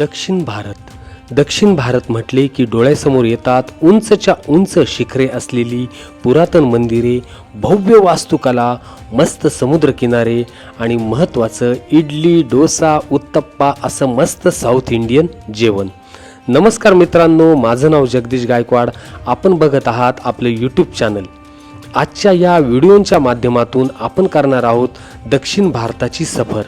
दक्षिण भारत. दक्षिण भारत म्हटले की डोळ्यासमोर येतात उंचच्या उंच शिखरे असलेली पुरातन मंदिरे भव्य वास्तुकला मस्त समुद्रकिनारे आणि महत्त्वाचं इडली डोसा उत्तप्पा असं मस्त साऊथ इंडियन जेवण. नमस्कार मित्रांनो माझं नाव जगदीश गायकवाड. आपण बघत आहात आपलं यूट्यूब चॅनल आजच्या या व्हिडिओच्या माध्यमातून आपण करणार आहोत दक्षिण भारताची सफर.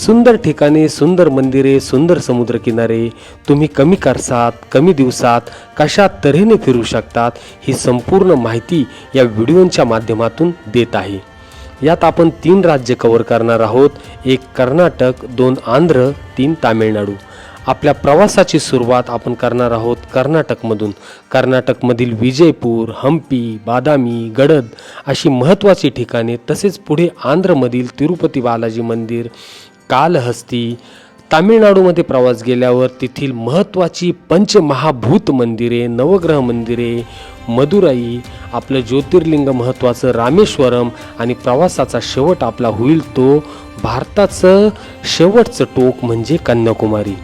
सुंदर ठिकाणे सुंदर मंदिरे सुंदर समुद्रकिनारे तुम्ही कमी खर्चात कमी दिवसात कशा तऱ्हेने फिरू शकतात ही संपूर्ण माहिती या व्हिडिओच्या माध्यमातून देत आहे. यात आपण तीन राज्य कव्हर करणार आहोत. एक कर्नाटक दोन आंध्र तीन तामिळनाडू. आपल्या प्रवासाची सुरुवात आपण करणार आहोत कर्नाटकमधून. कर्नाटकमधील विजयपूर हम्पी बादामी गडद अशी महत्त्वाची ठिकाणे तसेच पुढे आंध्रमधील तिरुपती बालाजी मंदिर कालहस्ती तामिळनाडूमध्ये प्रवास गेल्यावर तेथील महत्त्वाची पंचमहाभूत मंदिरे नवग्रह मंदिरे मदुराई आपलं ज्योतिर्लिंग महत्त्वाचं रामेश्वरम आणि प्रवासाचा शेवट आपला होईल तो भारताचं शेवटचं टोक म्हणजे कन्याकुमारी.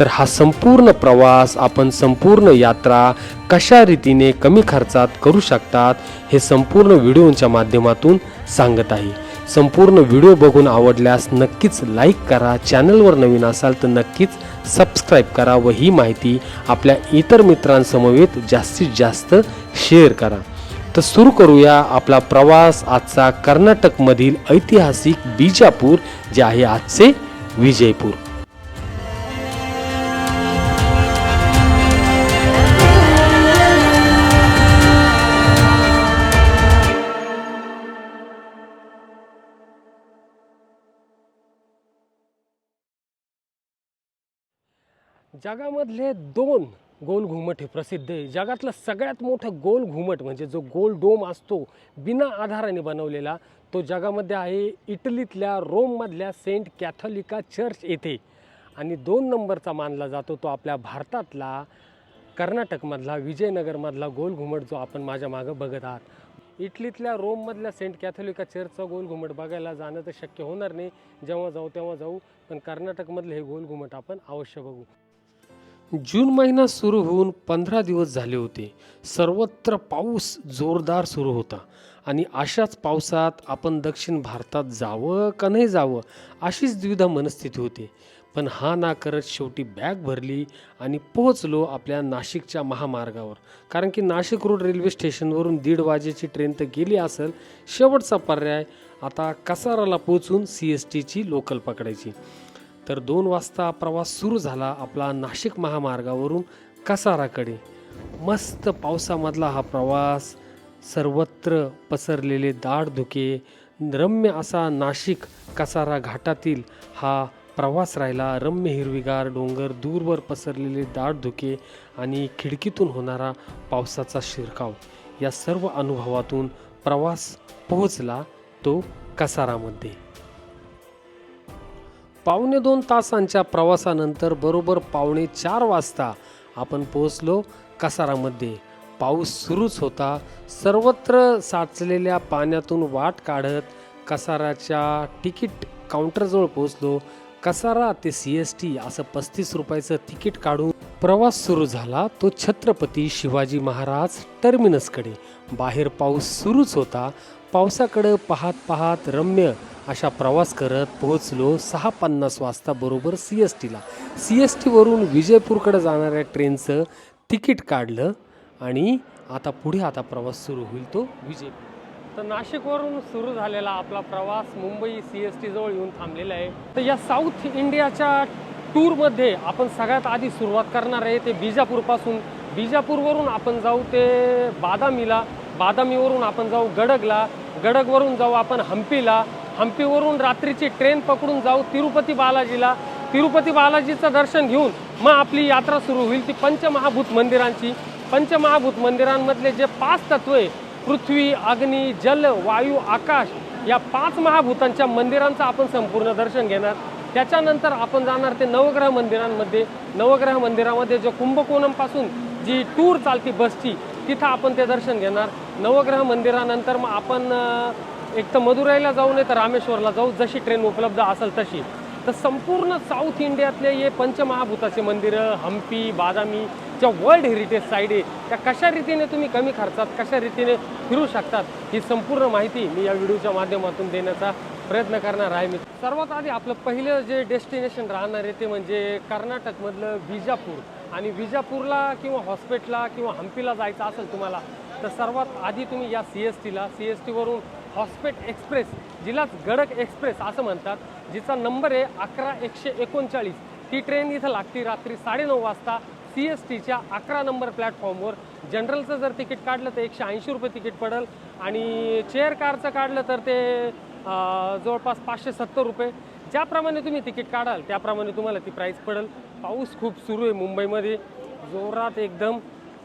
तर हा संपूर्ण प्रवास आपण संपूर्ण यात्रा कशा रीतीने कमी खर्चात करू शकतात हे संपूर्ण व्हिडिओच्या माध्यमातून सांगत आहे. संपूर्ण व्हिडिओ बघून आवडल्यास नक्कीच लाईक करा. चॅनलवर नवीन असाल तर नक्कीच सबस्क्राईब करा व ही माहिती आपल्या इतर मित्रांसमवेत जास्तीत जास्त शेअर करा. तर सुरू करूया आपला प्रवास आजचा कर्नाटकमधील ऐतिहासिक बिजापूर जे आहे आजचे विजयपूर. जगामधले दोन गोल घुमट हे प्रसिद्ध आहे. जगातलं सगळ्यात मोठं गोल घुमट म्हणजे जो गोल डोम असतो बिना आधाराने बनवलेला तो जगामध्ये आहे इटलीतल्या रोममधल्या सेंट कॅथोलिका चर्च येथे. आणि दोन नंबरचा मानला जातो तो आपल्या भारतातला कर्नाटकमधला विजयनगरमधला गोल घुमट जो आपण माझ्या मागं बघत आहात. इटलीतल्या रोममधल्या सेंट कॅथोलिका चर्चचा गोल घुमट बघायला जाणं तर शक्य होणार नाही. जेव्हा जाऊ तेव्हा जाऊ पण कर्नाटकमधलं हे गोल घुमट आपण अवश्य बघू. जून महिना सुरू होऊन पंधरा दिवस झाले होते. सर्वत्र पाऊस जोरदार सुरू होता. आणि अशाच पावसात आपण दक्षिण भारतात जावं का नाही जावं अशीच द्विधा मनस्थिती होती. पण हा ना करत शेवटी बॅग भरली आणि पोहोचलो आपल्या नाशिकच्या महामार्गावर. कारण की नाशिक रोड रेल्वे स्टेशनवरून दीड वाजेची ट्रेन तर गेली असेल शेवटचा पर्याय आता कसाराला पोचून सी एस टीची लोकल पकडायची. तर दोन वाजता प्रवास सुरू झाला आपला नाशिक महामार्गावरून कसाराकडे. मस्त पावसामधला हा प्रवास सर्वत्र पसरलेले दाट धुके रम्य असा नाशिक कसारा घाटातील हा प्रवास राहिला. रम्य हिरवीगार डोंगर दूरवर पसरलेले दाट धुके आणि खिडकीतून होणारा पावसाचा शिरकाव. या सर्व अनुभवातून प्रवास पोहोचला तो कसारामध्ये. पावणे दोन तासांच्या प्रवासानंतर बरोबर पावणे चार वाजता आपण पोहोचलो कसारामध्ये. पाऊस सुरूच होता. सर्वत्र साचलेल्या पाण्यातून वाट काढत कसाराच्या तिकीट काउंटरजवळ पोहोचलो. कसारा ते सी एस टी असं पस्तीस रुपयाचं तिकीट काढून प्रवास सुरू झाला. तो छत्रपती शिवाजी महाराज टर्मिनसकडे बाहेर पाऊस सुरूच होता. पावसाकडं पाहत पाहत रम्य अशा प्रवास करत पोहोचलो सहा पन्नास वाजता बरोबर सी एस टीला. सी एस टीवरून विजयपूरकडे जाणाऱ्या ट्रेनचं तिकीट काढलं आणि आता पुढे आता प्रवास सुरू होईल तो विजयपूर तर नाशिकवरून सुरू झालेला आपला प्रवास मुंबई सी एस टीजवळ येऊन थांबलेला आहे. तर या साऊथ इंडियाच्या टूरमध्ये आपण सगळ्यात आधी सुरुवात करणार आहे ते बिजापूरपासून. बिजापूरवरून आपण जाऊ ते बादामीला. बादामीवरून आपण जाऊ गडगला गडगवरून जाऊ आपण हम्पीला हम्पीवरून रात्रीची ट्रेन पकडून जाऊ तिरुपती बालाजीला. तिरुपती बालाजीचं दर्शन घेऊन मग आपली यात्रा सुरू होईल ती पंचमहाभूत मंदिरांची. पंचमहाभूत मंदिरांमधले जे पाच तत्वे आहे पृथ्वी अग्नी जल वायू आकाश या पाच महाभूतांच्या मंदिरांचं आपण संपूर्ण दर्शन घेणार. त्याच्यानंतर आपण जाणार ते नवग्रह मंदिरांमध्ये. नवग्रह मंदिरामध्ये जो कुंभकोणमपासून जी टूर चालती बसची तिथं आपण ते दर्शन घेणार. नवग्रह मंदिरानंतर मग आपण एक तर मदुराईला जाऊ नाही तर रामेश्वरला जाऊ. जशी ट्रेन उपलब्ध असेल तशी. तर संपूर्ण साऊथ इंडियातले हे पंचमहाभूताचे मंदिरं हम्पी बादामी ज्या वर्ल्ड हेरिटेज साईड आहे त्या कशा रीतीने तुम्ही कमी खर्चात कशा रीतीने फिरू शकतात ही संपूर्ण माहिती मी या व्हिडिओच्या माध्यमातून देण्याचा प्रयत्न करणार आहे मी सर्वात आधी आपलं पहिलं जे डेस्टिनेशन राहणार आहे ते म्हणजे कर्नाटकमधलं विजापूर. आणि विजापूरला किंवा हॉस्पिटलला किंवा हम्पीला जायचं असेल तुम्हाला तर सर्वात आधी तुम्ही या सी एस टीला सी एस टीवरून हॉस्पेट एक्सप्रेस जिलाच गडक एक्सप्रेस असं म्हणतात जिचा नंबर आहे अकरा एकशे एकोणचाळीस. ती ट्रेन इथं लागते रात्री साडेनऊ वाजता सी एस टीच्या अकरा नंबर प्लॅटफॉर्मवर. जनरलचं जर तिकीट काढलं तर एकशे ऐंशी रुपये तिकीट पडेल आणि चेअर कारचं काढलं तर ते जवळपास पाचशे सत्तर रुपये. ज्याप्रमाणे तुम्ही तिकीट काढाल त्याप्रमाणे तुम्हाला ती प्राईस पडेल. पाऊस खूप सुरू आहे मुंबईमध्ये. जोरात एकदम.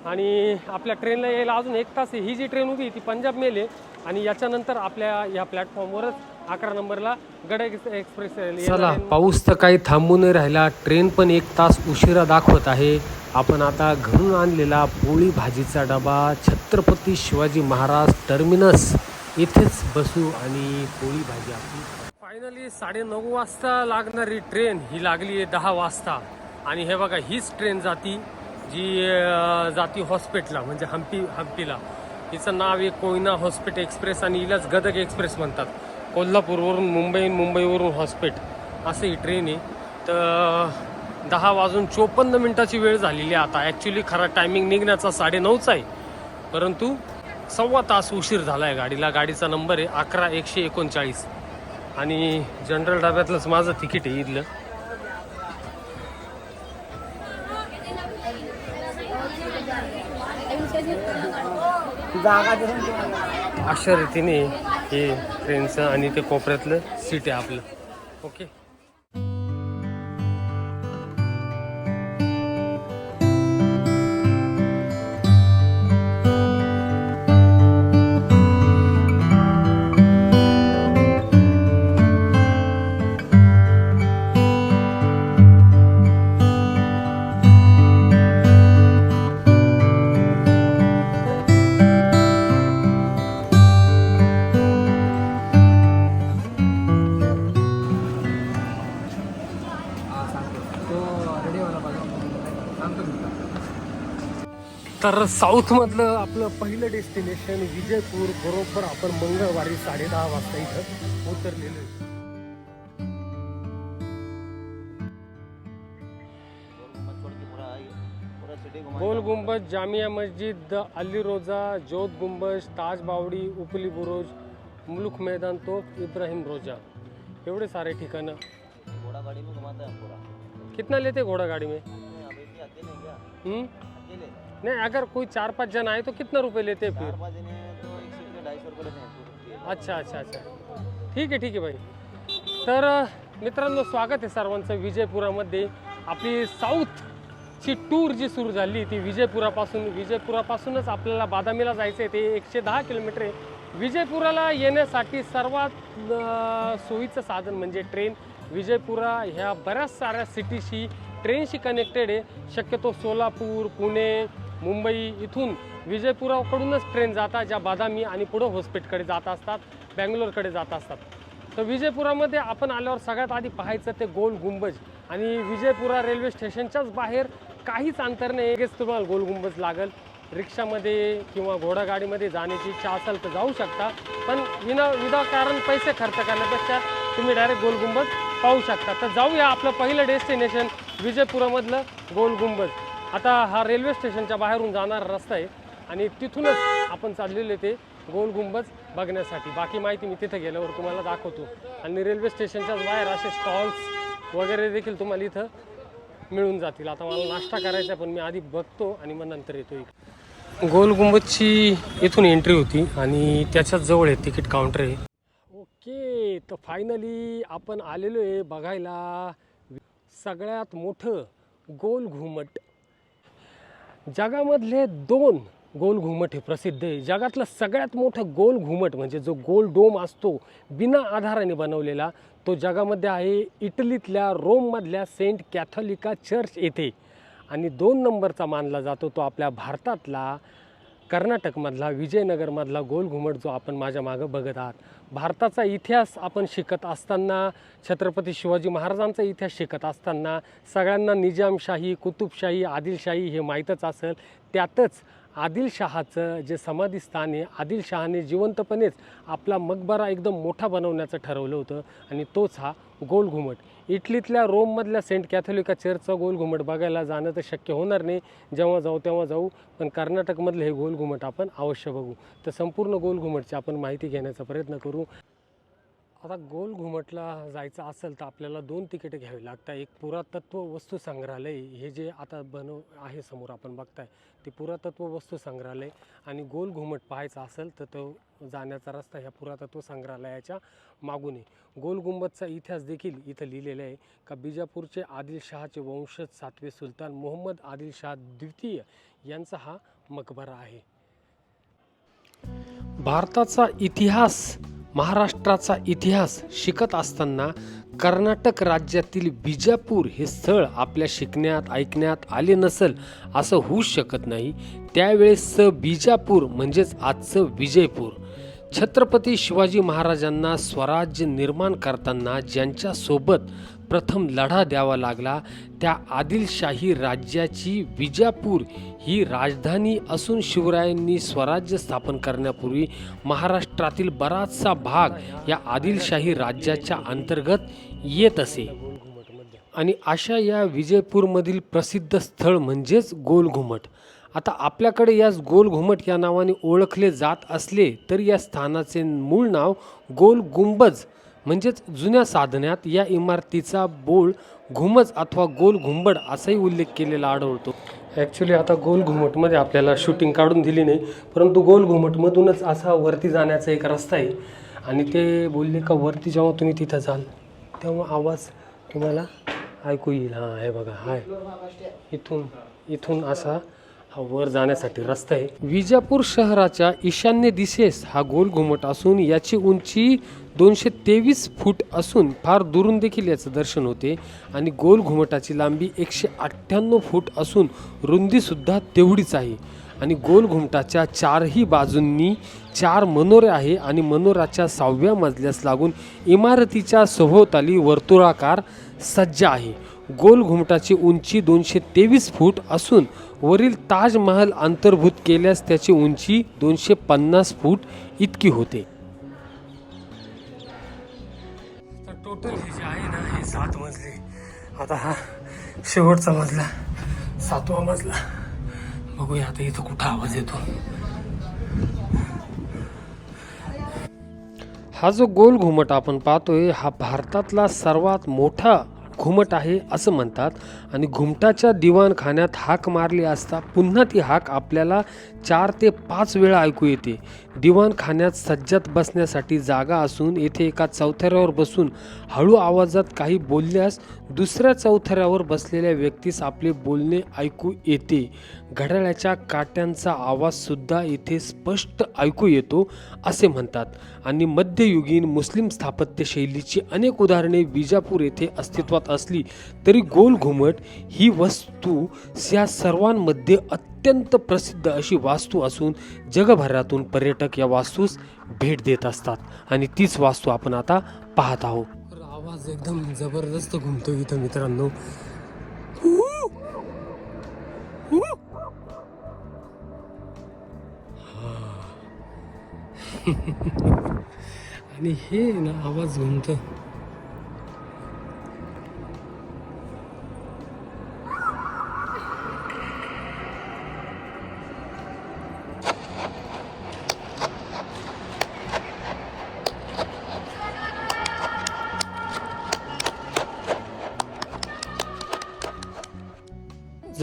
आणि आपल्या ट्रेनला यायला अजून एक तास आहे. ही जी ट्रेन आहे ती पंजाब मेल आहे. आणि याच्यानंतर आपल्या या प्लॅटफॉर्मवरच अकरा नंबरला गडक एक्सप्रेस चला पाऊस तर काही थांबून नाही राहिला. ट्रेन पण एक तास उशिरा दाखवत आहे. आपण आता घरून आणलेला पोळी भाजीचा डबा छत्रपती शिवाजी महाराज टर्मिनस. इथेच बसू आणि पोळी भाजी आपली. फायनली साडेनऊ वाजता लागणारी ट्रेन ही लागली आहे दहा वाजता. आणि हे बघा हीच ट्रेन जाती जी जाती हॉस्पिटलला म्हणजे हम्पी हम्पीला. हिचं नाव आहे कोयना हॉस्पिट एक्सप्रेस आणि हिलाच गदग एक्सप्रेस म्हणतात. कोल्हापूरवरून मुंबई मुंबईवरून हॉस्पिट असं ही ट्रेन आहे. तर दहा वाजून चोपन्न मिनटाची वेळ झालेली आहे आता. ॲक्च्युली खरा टायमिंग निघण्याचा साडेनऊचा आहे. परंतु सव्वा तास उशीर झाला आहे गाडीला. गाडीचा नंबर आहे अकरा एकशे एकोणचाळीस. आणि जनरल डब्यातलंच माझं तिकीट आहे इथलं. अशा रीतीने हे ट्रेनचं आणि ते कोपऱ्यातलं सीट आहे आपलं. ओके. तर साऊथमधलं आपलं पहिलं डेस्टिनेशन विजयपूर बरोबर आपण मंगळवारी साडेदहा वाजता इथं उतरलेलो गोल गुंबज जामिया मस्जिद द अली रोजा जोत गुंबज ताज बावडी उपली बुरोज मुलुख मैदान तोफ इब्राहिम रोजा. एवढे सारे ठिकाणं. घोड़ा गाड़ी में घुमाता है पूरा कितना लेते घोड़ा गाड़ी में? अकेले नहीं अगर कोई चार पाँच जन आए तो कितना रुपए लेते हैं फिर? चार पाँच जने हैं तो एक सीट के ढाई सौ रुपये लेते हैं की। अच्छा अच्छा अच्छा। ठीक आहे ठीक आहे भाई। तर मित्रांनो स्वागत आहे सर्वांचं विजयपुरामध्ये. आपली साऊथची टूर जी सुरू झाली ती विजयपुरापासून. विजयपुरापासूनच आपल्याला बादामीला जायचं आहे ते एकशे दहा किलोमीटर आहे. विजयपुराला येण्यासाठी सर्वात सोयीचं साधन म्हणजे ट्रेन विजयपुरा ह्या बऱ्याच साऱ्या सिटीशी ट्रेनशी कनेक्टेड आहे. शक्यतो सोलापूर पुणे मुंबई इथून विजयपुराकडूनच ट्रेन जातात ज्या बादामी आणि पुढं होस्पेटकडे जात असतात बँगलोरकडे जात असतात. तर विजयपुरामध्ये आपण आल्यावर सगळ्यात आधी पाहायचं ते गोल गुंबज आणि विजयपुरा रेल्वे स्टेशनच्याच बाहेर काहीच अंतर नाही. एकच तुम्हाला गोल गुंबज लागेल. रिक्षामध्ये किंवा घोडागाडीमध्ये जाण्याची इच्छा असेल तर जाऊ शकता पण विना विनाकारण पैसे खर्च करण्यापेक्षा तुम्ही डायरेक्ट गोल गुंबज पाहू शकता. तर जाऊया आपलं पहिलं डेस्टिनेशन विजयपुरामधलं गोल गुंबज. आता हा रेल्वे स्टेशनच्या बाहेरून जाणारा रस्ता आहे आणि तिथूनच आपण चाललेले ते गोल गुंबज बघण्यासाठी. बाकी माहिती मी तिथं गेल्यावर तुम्हाला दाखवतो. आणि रेल्वे स्टेशनच्याच बाहेर असे स्टॉल्स वगैरे देखील तुम्हाला इथं मिळून जातील. आता मला नाश्ता करायचा आहे, पण मी आधी बघतो आणि मग नंतर येतो इकडे. गोल गुंबजची इथून एंट्री होती आणि त्याच्याच जवळ आहे तिकीट काउंटर आहे. ओके तर फायनली आपण आलेलो आहे बघायला. सगळ्यात मोठं गोल घुमट जगामधले दोन गोल घुमट हे प्रसिद्ध आहे. जगातलं सगळ्यात मोठं गोल घुमट म्हणजे जो गोल डोम असतो बिना आधाराने बनवलेला तो जगामध्ये आहे इटलीतल्या रोममधल्या सेंट कॅथोलिका चर्च येथे. आणि दोन नंबरचा मानला जातो तो आपल्या भारतातला कर्नाटकमधला विजयनगरमधला गोल घुमट जो आपण माझ्या मागं बघत आहात. भारताचा इतिहास आपण शिकत असताना छत्रपती शिवाजी महाराजांचा इतिहास शिकत असताना सगळ्यांना निजामशाही कुतुबशाही आदिलशाही हे माहीतच असेल. त्यातच आदिलशहाचं जे समाधीस्थान आहे आदिलशहाने जिवंतपणेच आपला मकबरा एकदम मोठा बनवण्याचं ठरवलं होतं आणि तोच हा गोल घुमट इटलीतल्या रोममधल्या सेंट कॅथोलिका चर्चचा गोल घुमट बघायला जाणं तर शक्य होणार नाही. जेव्हा जाऊ तेव्हा जाऊ. पण कर्नाटकमधलं हे गोल घुमट आपण अवश्य बघू. तर संपूर्ण गोल घुमटची आपण माहिती घेण्याचा प्रयत्न करू. आता गोल घुमटला जायचं असेल तर आपल्याला दोन तिकीटं घ्यावी लागतात. एक पुरातत्व वस्तू संग्रहालय हे जे आता बनव आहे समोर आपण बघताय ते पुरातत्व वस्तू संग्रहालय आणि गोल घुमट पाहायचा असेल तर तो जाण्याचा रस्ता ह्या पुरातत्व संग्रहालयाच्या मागून आहे. गोल गुंबदचा इतिहास देखील इथं लिहिलेला आहे का बिजापूरचे आदिलशहाचे वंशज सातवे सुलतान मोहम्मद आदिलशाह द्वितीय यांचा हा मकबरा आहे. भारताचा इतिहास महाराष्ट्राचा इतिहास शिकत असताना कर्नाटक राज्यातील बिजापूर हे स्थळ आपल्या शिकण्यात ऐकण्यात आले नसेल असं होऊच शकत नाही. त्यावेळेस बिजापूर म्हणजेच आजचं विजयपूर. छत्रपती शिवाजी महाराजांना स्वराज्य निर्माण करताना ज्यांच्यासोबत प्रथम लढा द्यावा लागला. त्या आदिलशाही राज्याची विजापूर ही राजधानी असून शिवरायांनी स्वराज्य स्थापन करण्यापूर्वी महाराष्ट्रातील बराचसा भाग या आदिलशाही राज्याच्या अंतर्गत येत असे. आणि अशा या विजयपूरमधील प्रसिद्ध स्थळ म्हणजेच गोलघुमट. आता आपल्याकडे याच गोलघुमट या नावाने ओळखले जात असले तरी या स्थानाचे मूळ नाव गोल गुंबज म्हणजेच जुन्या साधण्यात या इमारतीचा बोळ घुमज अथवा गोल घुंबड असाही उल्लेख केलेला आढळतो. ॲक्च्युली आता गोल घुमटमध्ये आपल्याला शूटिंग काढून दिली नाही परंतु गोल घुमटमधूनच असा वरती जाण्याचा एक रस्ता आहे. आणि ते बोलले का वरती जेव्हा तुम्ही तिथं जाल तेव्हा आवाज तुम्हाला ऐकू येईल. हां हे बघा हाय. इथून इथून असा हा वर जाण्यासाठी रस्ता आहे. विजापूर शहराच्या ईशान्य दिशेस हा गोल घुमट असून याची उंची दोनशे तेवीस फूट असून फार दुरून देखील याचं दर्शन होते. आणि गोल घुमटाची लांबी एकशे अठ्ठ्याण्णव फूट असून रुंदीसुद्धा तेवढीच आहे. आणि गोल घुमटाच्या चारही बाजूंनी चार मनोरे आहे आणि मनोराच्या सहाव्या मजल्यास लागून इमारतीच्या सभोवताली वर्तुळाकार सज्जा आहे. गोल घुमटाची उंची दोनशे तेवीस फूट असून वरील ताजमहल अंतर्भूत केल्यास त्याची उंची दोनशे पन्नास फूट इतकी होते. तर टोटल हे जे आहे ना हे सात मजले. आता हा शेवटचा मजला सातवा मजला. बघूया आता इथं कुठं आवाज येतो. हा जो गोल घुमट आपण पाहतोय हा भारतातला सर्वात मोठा घुमट आहे असं म्हणतात. आणि घुमटाच्या दिवाणखान्यात हाक मारली असता पुन्हा ती हाक आपल्याला चार ते पाच वेळा ऐकू येते. दिवाणखान्यात सज्जात बसण्यासाठी जागा असून येथे एका चौथऱ्यावर बसून हळू आवाजात काही बोलल्यास दुसऱ्या चौथऱ्यावर बसलेल्या व्यक्तीस आपले बोलणे ऐकू येते. घड्याळाच्या काट्यांचा आवाजसुद्धा येथे स्पष्ट ऐकू येतो असे म्हणतात. आणि मध्ययुगीन मुस्लिम स्थापत्यशैलीची अनेक उदाहरणे विजापूर येथे अस्तित्वात असली तरी गोल घुमट ही वस्तू या सर्वांमध्ये अत्यंत अत्यंत प्रसिद्ध अशी वास्तू असून जगभरातून पर्यटक या वास्तूस भेट देत असतात. आणि तीच वास्तू आपण आता पाहत आहोत. आवाज एकदम जबरदस्त घुमतो इथं मित्रांनो. आणि हे ना आवाज घुमतं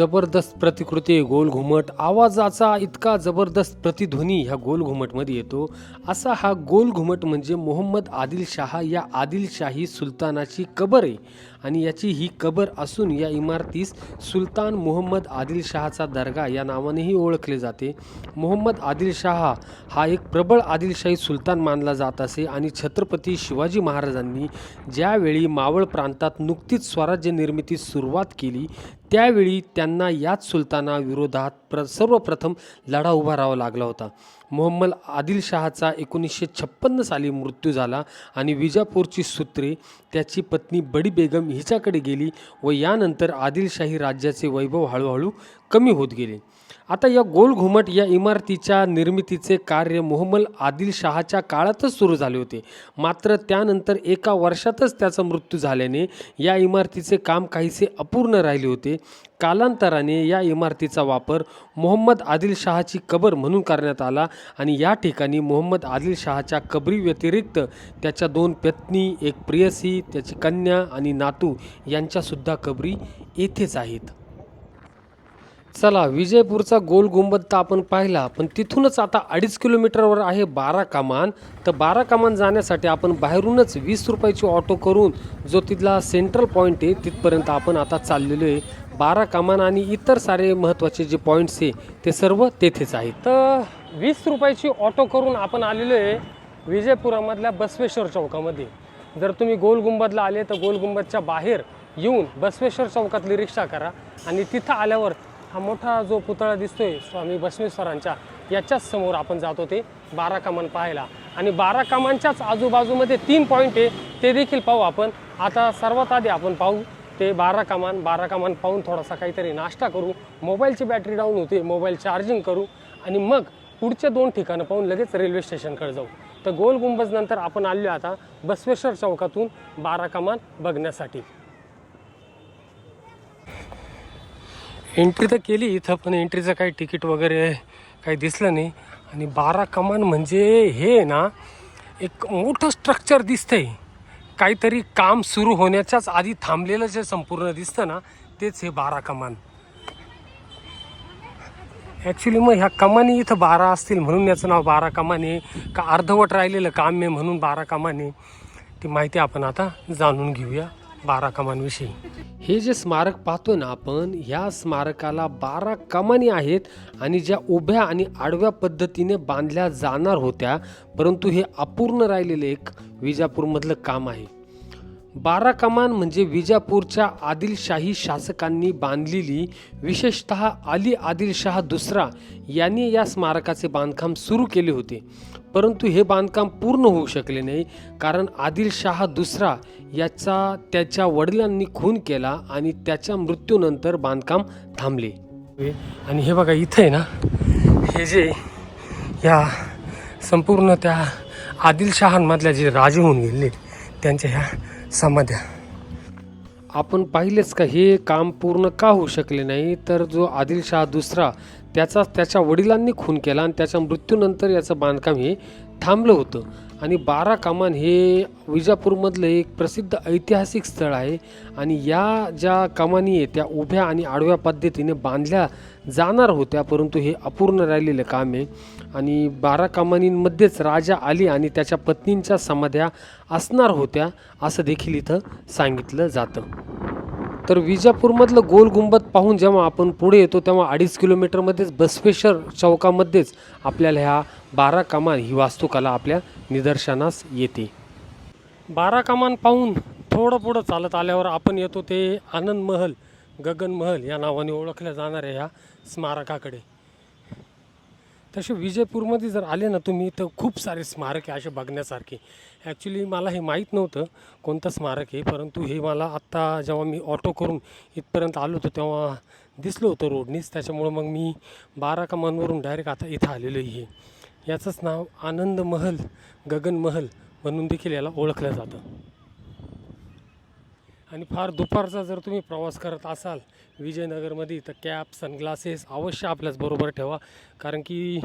जबरदस्त प्रतिकृती गोल घुमट. आवाजाचा इतका जबरदस्त प्रतिध्वनी ह्या गोल घुमटमध्ये येतो. असा हा गोल घुमट म्हणजे मोहम्मद आदिलशाह या आदिलशाही सुलतानाची कबर. आहे आणि याची ही कबर असून या इमारतीस सुलतान मोहम्मद आदिल शहाचा दर्गा या नावानेही ओळखले जाते. मोहम्मद आदिल शहा हा एक प्रबळ आदिलशाही सुलतान मानला जात असे आणि छत्रपती शिवाजी महाराजांनी ज्यावेळी मावळ प्रांतात नुकतीच स्वराज्य निर्मितीस सुरुवात केली त्यावेळी त्यांना याच सुलतानाविरोधात प्र सर्वप्रथम लढा उभारावा लागला होता. मोहम्मद आदिलशहाचा एकोणीसशे छप्पन्न साली मृत्यू झाला आणि विजापूरची सूत्रे त्याची पत्नी बडी बेगम हिच्याकडे गेली व यानंतर आदिलशाही राज्याचे वैभव हळूहळू कमी होत गेले. आता या गोल घुमट या इमारतीच्या निर्मितीचे कार्य मोहम्मद आदिलशहाच्या काळातच सुरू झाले होते. मात्र त्यानंतर एका वर्षातच त्याचा मृत्यू झाल्याने या इमारतीचे काम काहीसे अपूर्ण राहिले होते. कालांतराने या इमारतीचा वापर मोहम्मद आदिलशहाची कबर म्हणून करण्यात आला आणि या ठिकाणी मोहम्मद आदिलशहाच्या कबरी व्यतिरिक्त त्याच्या दोन पत्नी एक प्रियसी त्याची कन्या आणि नातू यांच्यासुद्धा कबरी येथेच आहेत. चला विजयपूरचा गोल गुंबद तर आपण पाहिला पण तिथूनच आता अडीच किलोमीटरवर आहे बारा कमान. तर बारा कमान जाण्यासाठी आपण बाहेरूनच वीस रुपयाची ऑटो करून जो तिथला सेंट्रल पॉईंट आहे तिथपर्यंत आपण आता चाललेलो आहे. बारा कमान आणि इतर सारे महत्त्वाचे जे पॉईंट्स आहे ते सर्व तेथेच आहेत. तर वीस रुपयाची ऑटो करून आपण आलेलो आहे विजयपुरामधल्या बसवेश्वर चौकामध्ये. जर तुम्ही गोल गुंबदला आले तर गोल गुंबदच्या बाहेर येऊन बसवेश्वर चौकातली रिक्षा करा आणि तिथं आल्यावर हा मोठा जो पुतळा दिसतोय स्वामी बसवेश्वरांच्या याच्याच समोर आपण जात होते बारा कामान पाहायला. आणि बारा कामांच्याच आजूबाजूमध्ये तीन पॉईंट आहे ते देखील पाहू आपण. आता सर्वात आधी आपण पाहू ते बारा कामान बारा कामान पाहून थोडासा काहीतरी नाश्ता करू मोबाईलची बॅटरी डाऊन होते मोबाईल चार्जिंग करू आणि मग पुढचे दोन ठिकाणं पाहून लगेच रेल्वे स्टेशनकडे जाऊ. तर गोल गुंबजनंतर आपण आलो आता बसवेश्वर चौकातून बारा कमान बघण्यासाठी. एंट्री तर केली इथं पण एंट्रीचं काही तिकीट वगैरे काही दिसलं नाही. आणि बारा कमान म्हणजे हे ना एक मोठं स्ट्रक्चर दिसतंय. काहीतरी काम सुरू होण्याच्याच आधी थांबलेलं जे संपूर्ण दिसतं ना तेच हे बारा कमान. ॲक्च्युली मग ह्या कमानी इथं बारा असतील म्हणून याचं नाव बारा कमाने का अर्धवट राहिलेलं काम आहे म्हणून बारा कमाने ती माहिती आपण आता जाणून घेऊया. बारा कमांविषयी हे जे स्मारक पाहतो ना आपण ह्या स्मारकाला बारा कमानी आहेत आणि ज्या उभ्या आणि आडव्या पद्धतीने बांधल्या जाणार होत्या परंतु हे अपूर्ण राहिलेलं एक विजापूरमधलं काम आहे. बारा कमान म्हणजे विजापूरच्या आदिलशाही शासकांनी बांधलेली विशेषतः अली आदिलशाह दुसरा यांनी या स्मारकाचे बांधकाम सुरू केले होते. परंतु हे बांधकाम पूर्ण होऊ शकले नाही कारण आदिलशाह दुसरा याचा त्याच्या वडिलांनी खून केला आणि त्याच्या मृत्यूनंतर बांधकाम थांबले. आणि हे बघा इथं आहे ना हे जे या संपूर्ण त्या आदिलशहांमधल्या जे राजे होऊन गेले त्यांच्या ह्या समाध्या. आपण पाहिलेच का हे काम पूर्ण का होऊ शकले नाही? तर जो आदिलशहा दुसरा त्याचा त्याच्या वडिलांनी खून केला आणि त्याच्या मृत्यूनंतर याचं बांधकाम हे थांबलं होतं. आणि बारा कामान हे विजापूरमधलं एक प्रसिद्ध ऐतिहासिक स्थळ आहे. आणि या ज्या कमानी आहे त्या उभ्या आणि आडव्या पद्धतीने बांधल्या जाणार होत्या परंतु हे अपूर्ण राहिलेलं काम आहे. आणि बारा कमानींमध्येच राजा आली आणि त्याच्या पत्नींच्या समाध्या असणार होत्या असं देखील इथं सांगितलं जातं. तर विजापूरमधलं गोल गुंबद पाहून जेव्हा आपण पुढे येतो तेव्हा अडीच किलोमीटरमध्येच बसवेश्वर चौकामध्येच आपल्याला ह्या बारा कमान ही वास्तुकला आपल्या निदर्शनास येते. बारा कमान पाहून थोडं पुढं चालत आल्यावर आपण येतो ते आनंद महल गगन महल या नावाने ओळखल्या जाणाऱ्या ह्या स्मारकाकडे. तसे विजयपूरमध्ये जर आले ना तुम्ही तर खूप सारे स्मारक आहे असे बघण्यासारखे. ॲक्च्युली मला हे माहीत नव्हतं कोणतं स्मारक आहे परंतु हे मला आत्ता जेव्हा मी ऑटो करून इथपर्यंत आलो होतो तेव्हा दिसलं होतं रोडनीच. त्याच्यामुळं मग मी बारा कमांवरून डायरेक्ट आता इथं आलेलो आहे. याचंच नाव आनंद महल गगन महल म्हणून देखील याला ओळखलं जातं. आणि फार दुपारचा जर तुम्ही प्रवास करत असाल विजयनगरमध्ये तर कॅप सनग्लासेस अवश्य आपल्याच बरोबर ठेवा. कारण की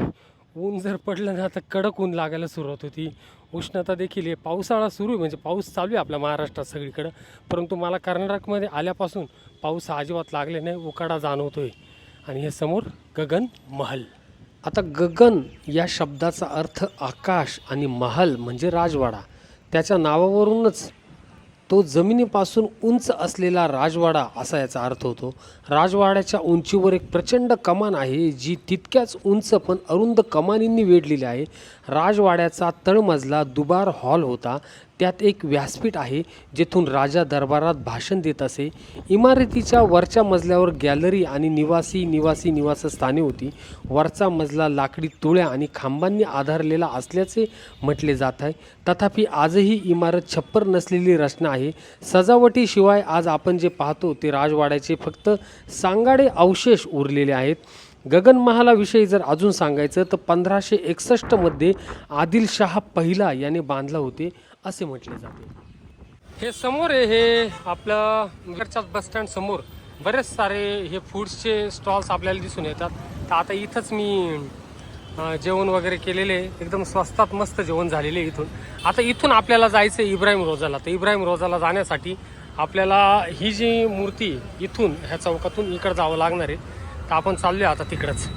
ऊन जर पडलं ना तर कडक ऊन लागायला सुरुवात होती. उष्णता देखील आहे. पावसाळा सुरू आहे म्हणजे पाऊस चालू आहे आपल्या महाराष्ट्रात सगळीकडं. परंतु मला कर्नाटकमध्ये आल्यापासून पाऊस अजिबात लागले नाही उकाडा जाणवतो आहे आणि हे समोर गगन महल. आता गगन या शब्दाचा अर्थ आकाश आणि महल म्हणजे राजवाडा. त्याच्या नावावरूनच तो जमिनीपासून उंच असलेला राजवाडा असा याचा अर्थ होतो. राजवाड्याच्या उंचीवर एक प्रचंड कमान आहे जी तितक्याच उंच पण अरुंद कमानींनी वेढलेली आहे. राजवाड्याचा तळमजला दुबार हॉल होता. त्यात एक व्यासपीठ आहे जेथून राजा दरबारात भाषण देत असे. इमारतीच्या वरच्या मजल्यावर गॅलरी आणि निवासी निवासी निवासस्थाने होती. वरचा मजला लाकडी तुळ्या आणि खांबांनी आधारलेला असल्याचे म्हटले जात आहे. तथापि आजही इमारत छप्पर नसलेली रचना आहे. सजावटीशिवाय आज आपण जे पाहतो ते राजवाड्याचे फक्त सांगाडे अवशेष उरलेले आहेत. गगनमहालाविषयी जर अजून सांगायचं तर पंधराशे एकसष्टमध्ये आदिलशहा पहिला याने बांधला होते. असे म्हटले जाते. हे समोर आहे हे आपलं इकडच्याच बस स्टँड समोर. बरेच सारे हे फूड्सचे स्टॉल्स आपल्याला दिसून येतात. तर आता इथंच मी जेवण वगैरे केलेले आहे. एकदम स्वस्तात मस्त जेवण झालेले आहे इथून. आता इथून आपल्याला जायचं आहे इब्राहिम रोजाला. तर इब्राहिम रोजाला जाण्यासाठी आपल्याला ही जी मूर्ती इथून ह्या चौकातून इकडं जावं लागणार आहे. तर आपण चाललो आता तिकडंच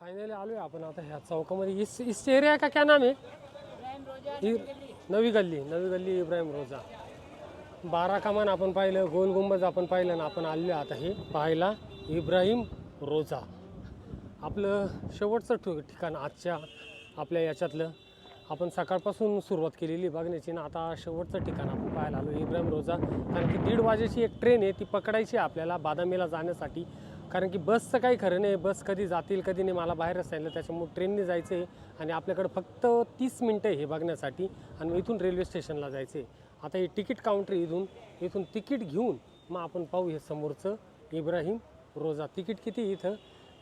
फायनली आलोय आपण आता ह्या चौकामध्ये. इस इस एरिया का? क्या नाम है इ- नवी गल्ली. नवी गल्ली इब्राहिम रोजा. बारा कमान आपण पाहिलं गोल गुंबज आपण पाहिलं ना आपण आलेलो आता हे पाहायला इब्राहिम रोजा. आपलं शेवटचं ठि- ठिकाण आजच्या आपल्या याच्यातलं. आपण सकाळपासून सुरुवात केलेली बघण्याची ना आता शेवटचं ठिकाण आपण पाहायला आलो इब्राहिम रोजा. कारण की दीड वाजेची एक ट्रेन आहे ती पकडायची आहे आपल्याला बादामीला जाण्यासाठी. कारण की बसचं काही खरं नाही बस कधी जातील कधी नाही मला बाहेरच सांगितलं त्याच्यामुळे ट्रेनने जायचं आहे आणि आपल्याकडं फक्त तीस मिनटं हे बघण्यासाठी आणि इथून रेल्वे स्टेशनला जायचं. आहे आता हे तिकीट काउंटर इथून इथून तिकीट घेऊन मग आपण पाहू हे समोरचं इब्राहिम रोजा. तिकीट किती आहे इथं?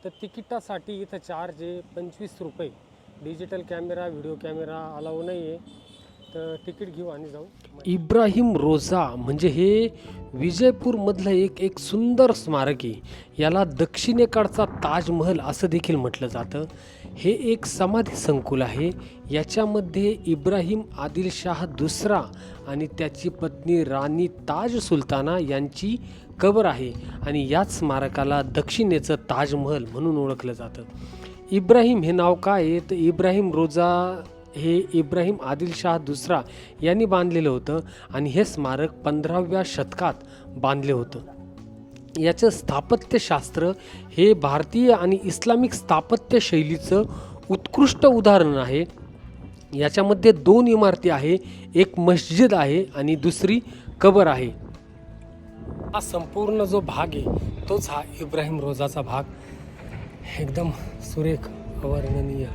तर तिकिटासाठी इथं चार्ज आहे पंचवीस रुपये. Digital camera video camera allow नाही आहे तर तिकीट घेऊ आणि जाऊ. इब्राहिम रोजा म्हणजे हे विजयपूरमधलं एक एक सुंदर स्मारक आहे. याला दक्षिणेकडचा ताजमहल असं देखील म्हटलं जातं. हे एक समाधी संकुल आहे. याच्यामध्ये इब्राहिम आदिलशाह दुसरा आणि त्याची पत्नी राणी ताज सुलताना यांची कबर आहे आणि याच स्मारकाला दक्षिणेचं ताजमहल म्हणून ओळखलं जातं. इब्राहिम हे नाव काय आहे? तर इब्राहिम रोजा हे इब्राहिम आदिलशाह दुसरा यांनी बांधलेलं होतं आणि हे स्मारक पंधराव्या शतकात बांधले होतं. याचं स्थापत्यशास्त्र हे भारतीय आणि इस्लामिक स्थापत्य शैलीचं उत्कृष्ट उदाहरण आहे. याच्यामध्ये दोन इमारती आहे एक मस्जिद आहे आणि दुसरी कबर आहे. हा संपूर्ण जो भाग आहे तोच हा इब्राहिम रोजाचा भाग. एकदम सुरेख अवर्णनीय.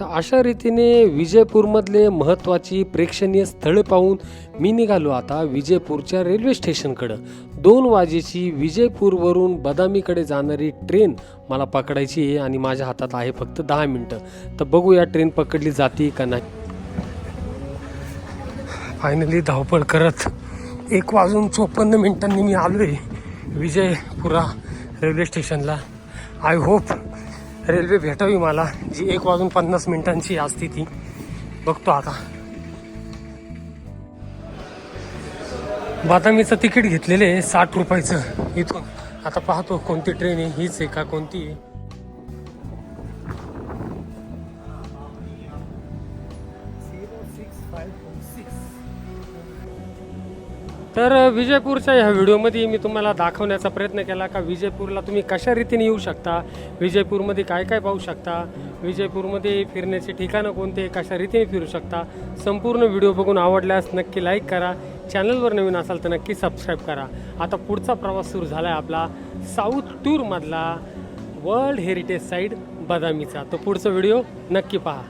तर अशा रीतीने विजयपूरमधले महत्त्वाची प्रेक्षणीय स्थळे पाहून मी निघालो आता विजयपूरच्या रेल्वे स्टेशनकडं. दोन वाजेची विजयपूरवरून बदामीकडे जाणारी ट्रेन मला पकडायची आहे आणि माझ्या हातात आहे फक्त दहा मिनटं. तर बघूया ट्रेन पकडली जाते का नाही. फायनली धावपळ करत एक वाजून चोपन्न मिनिटांनी मी आलो आहे विजयपुरा रेल्वे स्टेशनला. आय होप रेल्वे भेटावी मला जी एक वाजून पन्नास मिनिटांची असते ती. बघतो आता. बादामीचं तिकीट घेतलेलं आहे साठ रुपयाचं. इथून. आता पाहतो कोणती ट्रेन आहे हीच आहे का कोणती आहे. तर विजयपूरच्या ह्या व्हिडिओमध्ये मी तुम्हाला दाखवण्याचा प्रयत्न केला का विजयपूरला तुम्ही कशा रीतीने येऊ शकता? विजयपूरमध्ये काय काय पाहू शकता? विजयपूरमध्ये फिरण्याचे ठिकाणं कोणते? कशा रीतीने फिरू शकता? संपूर्ण व्हिडिओ बघून आवडल्यास नक्की लाईक करा. चॅनलवर नवीन असाल तर नक्की सबस्क्राईब करा. आता पुढचा प्रवास सुरू झाला आहे आपला साऊथ टूरमधला वर्ल्ड हेरिटेज साईड बदामीचा. तो पुढचा व्हिडिओ नक्की पहा.